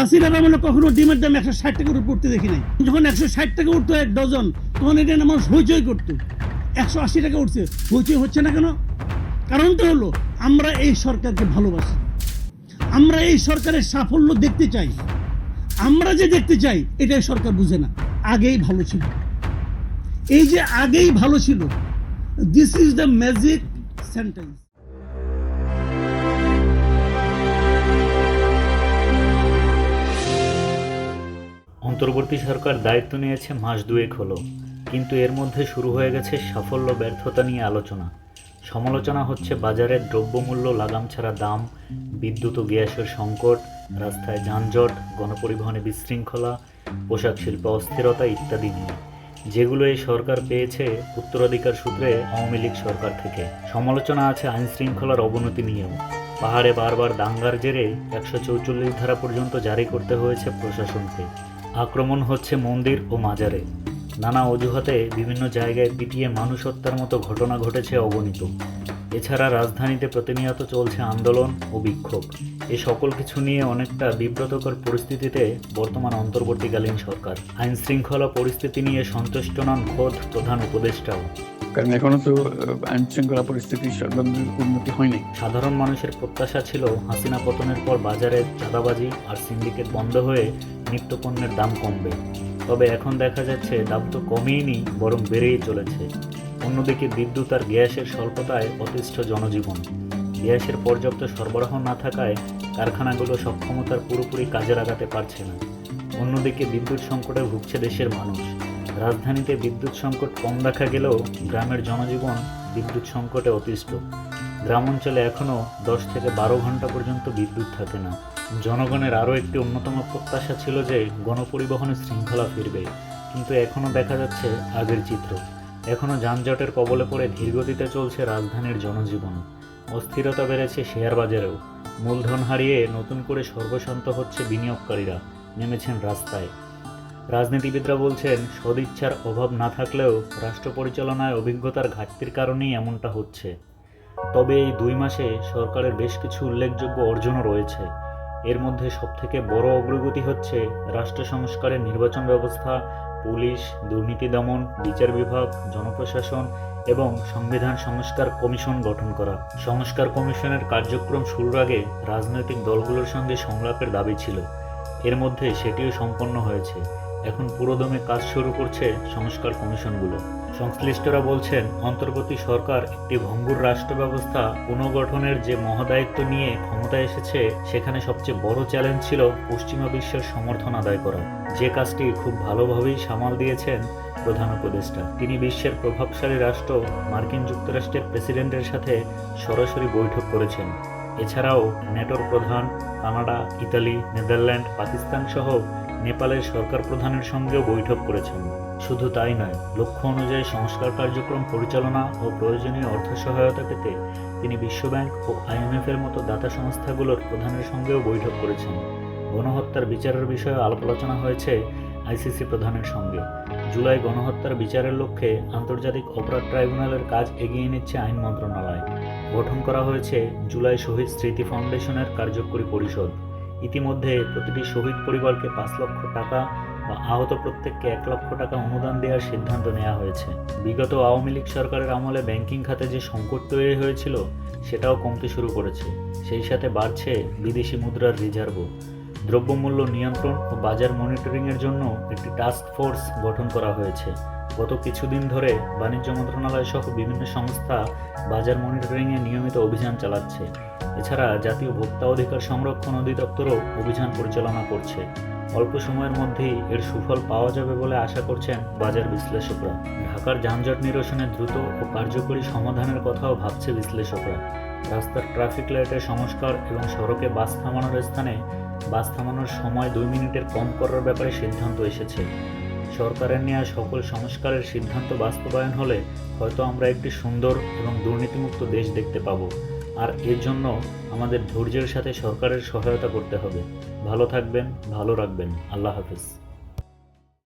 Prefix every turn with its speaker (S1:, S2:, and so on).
S1: হাসিনার আমলে কখনো ডিমের দাম একশো ষাট টাকার উপর উঠতে দেখি নাই। যখন একশো ষাট টাকা উঠতো এক ডজন, তখন এটা মানুষ হইচই করতো। একশো আশি টাকা উঠছে, হইচই হচ্ছে না কেন? কারণটা হলো, আমরা এই সরকারকে ভালোবাসি। আমরা এই সরকারের সাফল্য দেখতে চাই। আমরা যে দেখতে চাই, এটাই সরকার বুঝে না। আগেই ভালো ছিল। এই যে আগেই ভালো ছিল this is the magic sentence
S2: অন্তর্বর্তী সরকার দায়িত্ব নিয়েছে মাস দুয়েক হলো। কিন্তু এর মধ্যে শুরু হয়ে গেছে সাফল্য, ব্যর্থতা নিয়ে আলোচনা। সমালোচনা হচ্ছে বাজারের দ্রব্যমূল্য, লাগাম ছাড়া দাম, বিদ্যুৎ ও গ্যাসের সংকট, রাস্তায় যানজট, গণপরিবহনে বিশৃঙ্খলা, পোশাক শিল্পে অস্থিরতা ইত্যাদি নিয়ে। যেগুলো এই সরকার পেয়েছে উত্তরাধিকার সূত্রে আওয়ামী লীগ সরকার থেকে। সমালোচনা আছে আইন শৃঙ্খলার অবনতি নিয়েও। পাহাড়ে বারবার দাঙ্গার জেরে একশো চৌচল্লিশ ধারা পর্যন্ত জারি করতে হয়েছে প্রশাসনকে। আক্রমণ হচ্ছে মন্দির ও মাজারে। নানা অজুহাতে বিভিন্ন জায়গায় পিটিয়ে মানুষ হত্যার মতো ঘটনা ঘটেছে অগণিত। এছাড়া রাজধানীতে প্রতিনিয়ত চলছে আন্দোলন ও বিক্ষোভ। এ সকল কিছু নিয়ে অনেকটা বিব্রতকর পরিস্থিতিতে বর্তমান অন্তর্বর্তীকালীন সরকার। আইন শৃঙ্খলা পরিস্থিতি নিয়ে সন্তুষ্ট নন খোদ প্রধান উপদেষ্টাও।
S3: কারণ এখনও তো আইন শৃঙ্খলা পরিস্থিতির উন্নতি হয়নি।
S2: সাধারণ মানুষের প্রত্যাশা ছিল হাসিনা পতনের পর বাজারে চাঁদাবাজি আর সিন্ডিকেট বন্ধ হয়ে নিত্যপণ্যের দাম কমবে। তবে এখন দেখা যাচ্ছে দাম তো কমেইনি বরং বেড়েই চলেছে। অন্যদিকে বিদ্যুৎ আর গ্যাসের স্বল্পতায় অতিষ্ঠ জনজীবন। গ্যাসের পর্যাপ্ত সরবরাহ না থাকায় কারখানাগুলো সক্ষমতার পুরোপুরি কাজে লাগাতে পারছে না। অন্যদিকে বিদ্যুৎ সংকটে ভুগছে দেশের মানুষ। রাজধানীতে বিদ্যুৎ সংকট কম দেখা গেলেও গ্রামের জনজীবন বিদ্যুৎ সংকটে অতিষ্ঠ। গ্রাম অঞ্চলে এখনও দশ থেকে বারো ঘণ্টা পর্যন্ত বিদ্যুৎ থাকে না। জনগণের আরও একটি অন্যতম প্রত্যাশা ছিল যে গণপরিবহনে শৃঙ্খলা ফিরবে। কিন্তু এখনও দেখা যাচ্ছে আগের চিত্র। এখনও যানজটের কবলে পড়ে ধীরগতিতে চলছে রাজধানীর জনজীবন। অস্থিরতা বেড়েছে শেয়ার বাজারেও। মূলধন হারিয়ে নতুন করে সর্বশান্ত হচ্ছে বিনিয়োগকারীরা, নেমেছেন রাস্তায়। রাজনীতিবিদরা বলছেন, সদিচ্ছার অভাব না থাকলেও রাষ্ট্র পরিচালনায় অভিজ্ঞতার ঘাটতির কারণেই এমনটা হচ্ছে। তবে এই দুই মাসে সরকারের বেশ কিছু উল্লেখযোগ্য অর্জনও রয়েছে। এর মধ্যে সবথেকে বড় অগ্রগতি হচ্ছে রাষ্ট্র সংস্কারের নির্বাচন ব্যবস্থা, পুলিশ, দুর্নীতি দমন, বিচার বিভাগ, জনপ্রশাসন এবং সংবিধান সংস্কার কমিশন গঠন করা। সংস্কার কমিশনের কার্যক্রম শুরুর আগে রাজনৈতিক দলগুলোর সঙ্গে সংলাপের দাবি ছিল। এর মধ্যে সেটিও সম্পন্ন হয়েছে। এখন পুরোদমে কাজ শুরু করছে সংস্কার কমিশনগুলো। সংশ্লিষ্টরা বলছেন, অন্তর্বর্তী সরকার একটি ভঙ্গুর রাষ্ট্র ব্যবস্থা পুনর্গঠনের যে মহাদায়িত্ব নিয়ে ক্ষমতায় এসেছে, সেখানে সবচেয়ে বড় চ্যালেঞ্জ ছিল পশ্চিমা বিশ্বের সমর্থন আদায় করা। যে কাজটি খুব ভালোভাবেই সামাল দিয়েছেন প্রধান উপদেষ্টা। তিনি বিশ্বের প্রভাবশালী রাষ্ট্র, মার্কিন যুক্তরাষ্ট্রের প্রেসিডেন্টের সাথে সরাসরি বৈঠক করেছেন। এছাড়াও নেটোর প্রধান, কানাডা, ইতালি, নেদারল্যান্ড, পাকিস্তান সহ নেপালের সরকার প্রধানের সঙ্গেও বৈঠক করেছেন। শুধু তাই নয়, লক্ষ্য অনুযায়ী সংস্কার কার্যক্রম পরিচালনা ও প্রয়োজনীয় অর্থ সহায়তা পেতে তিনি বিশ্বব্যাংক ও আইএমএফ এর মতো দাতা সংস্থাগুলোর প্রধানের সঙ্গেও বৈঠক করেছেন। গণহত্যার বিচারের বিষয়ে আলাপ আলোচনা হয়েছে আইসিসি প্রধানের সঙ্গে। জুলাই গণহত্যার বিচারের লক্ষ্যে আন্তর্জাতিক অপরাধ ট্রাইব্যুনালের কাজ এগিয়ে নিচ্ছে আইন মন্ত্রণালয়। গঠন করা হয়েছে জুলাই শহীদ স্মৃতি ফাউন্ডেশনের কার্যকরী পরিষদ। ইতিমধ্যে প্রতিটি শহীদ পরিবারকে পাঁচ লক্ষ টাকা বা আহত প্রত্যেককে এক লক্ষ টাকা অনুদান দেওয়ার সিদ্ধান্ত নেওয়া হয়েছে। বিগত আওয়ামী লীগ সরকারের আমলে ব্যাংকিং খাতে যে সংকট তৈরি হয়েছিল, সেটাও কমতে শুরু করেছে। সেই সাথে বাড়ছে বিদেশি মুদ্রার রিজার্ভও। দ্রব্যমূল্য নিয়ন্ত্রণ ও বাজার মনিটরিংয়ের জন্য একটি টাস্ক ফোর্স গঠন করা হয়েছে। গত কিছুদিন ধরে বাণিজ্য মন্ত্রণালয় সহ বিভিন্ন সংস্থা বাজার মনিটরিংয়ে নিয়মিত অভিযান চালাচ্ছে। এছাড়া জাতীয় ভোক্তা অধিকার সংরক্ষণ অধিদপ্তরও অভিযান পরিচালনা করছে। অল্প সময়ের মধ্যেই এর সুফল পাওয়া যাবে বলে আশা করছেন বাজার বিশ্লেষকরা। ঢাকার যানজট নিরসনে দ্রুত ও কার্যকরী সমাধানের কথাও ভাবছে বিশ্লেষকরা। রাস্তার ট্রাফিক লাইটের সংস্কার এবং সড়কে বাস থামানোর স্থানে বাস থামানোর সময় দুই মিনিটের কম করার ব্যাপারে সিদ্ধান্ত এসেছে। সরকারের নেওয়া সকল সংস্কারের সিদ্ধান্ত বাস্তবায়ন হলে হয়তো আমরা একটি সুন্দর এবং দুর্নীতিমুক্ত দেশ দেখতে পাব। আর এর জন্য আমাদের ধৈর্যের সাথে সরকারের সহায়তা করতে হবে। ভালো থাকবেন, ভালো রাখবেন। আল্লাহ হাফিজ।